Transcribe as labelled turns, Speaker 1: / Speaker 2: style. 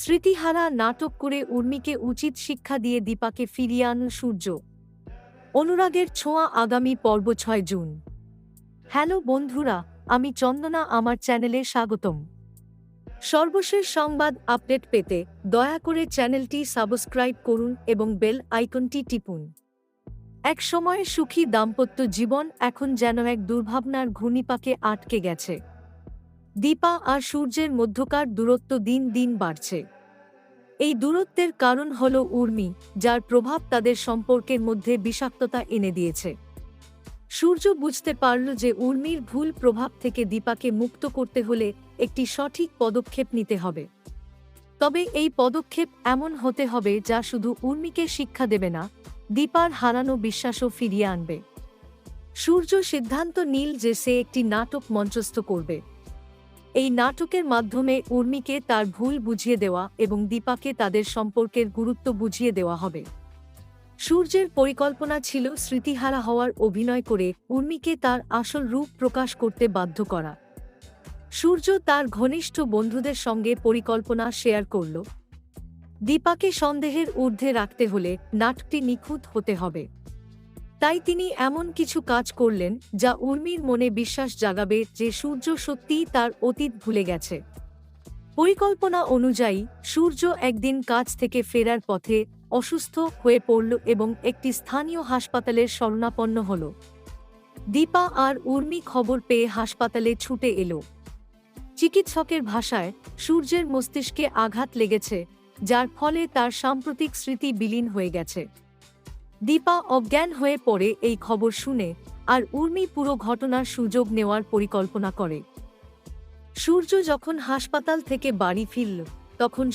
Speaker 1: স্মৃতিহারা নাটক করে উর্মিকে উচিত শিক্ষা দিয়ে দীপাকে ফিরিয়ে আনল সূর্য। অনুরাগের ছোঁয়া আগামী পর্ব ছয় জুন। হ্যালো বন্ধুরা, আমি চন্দনা, আমার চ্যানেলে স্বাগতম। সর্বশেষ সংবাদ আপডেট পেতে দয়া করে চ্যানেলটি সাবস্ক্রাইব করুন এবং বেল আইকনটি টিপুন। এক সময় সুখী দাম্পত্য জীবন এখন যেন এক দুর্ভাবনার ঘূর্ণিপাকে আটকে গেছে। দীপা আর সূর্যের মধ্যকার দূরত্ব দিন দিন বাড়ছে। এই দূরত্বের কারণ হল উর্মি, যার প্রভাব তাদের সম্পর্কের মধ্যে বিষাক্ততা এনে দিয়েছে। সূর্য বুঝতে পারল যে উর্মির ভুল প্রভাব থেকে দীপাকে মুক্ত করতে হলে একটি সঠিক পদক্ষেপ নিতে হবে। তবে এই পদক্ষেপ এমন হতে হবে যা শুধু উর্মিকে শিক্ষা দেবে না, দীপার হারানো বিশ্বাসও ফিরিয়ে আনবে। সূর্য সিদ্ধান্ত নীল যে সে একটি নাটক মঞ্চস্থ করবে। এই নাটকের মাধ্যমে উর্মিকে তার ভুল বুঝিয়ে দেওয়া এবং দীপাকে তাদের সম্পর্কের গুরুত্ব বুঝিয়ে দেওয়া হবে। সূর্যের পরিকল্পনা ছিল স্মৃতিহারা হওয়ার অভিনয় করে উর্মিকে তার আসল রূপ প্রকাশ করতে বাধ্য করা। সূর্য তার ঘনিষ্ঠ বন্ধুদের সঙ্গে পরিকল্পনা শেয়ার করল। দীপাকে সন্দেহের ঊর্ধ্বে রাখতে হলে নাটকটি নিখুঁত হতে হবে। তাই তিনি এমন কিছু কাজ করলেন, যা উর্মির মনে বিশ্বাস জাগাবে যে সূর্য সত্যিই তার অতীত ভুলে গেছে। পরিকল্পনা অনুযায়ী, সূর্য একদিন কাজ থেকে ফেরার পথে অসুস্থ হয়ে পড়ল এবং একটি স্থানীয় হাসপাতালের শরণাপন্ন হল। দীপা আর উর্মি খবর পেয়ে হাসপাতালে ছুটে এলো। চিকিৎসকের ভাষায়, সূর্যের মস্তিষ্কে আঘাত লেগেছে, যার ফলে তার সাম্প্রতিক স্মৃতি বিলীন হয়ে গেছে। দীপা অজ্ঞান হয়ে পড়ে এই খবর শুনে আর উর্মি পুরো ঘটনার সুযোগ নেওয়ার পরিকল্পনা করে। সূর্য যখন হাসপাতাল থেকে বাড়ি ফিরল, তখন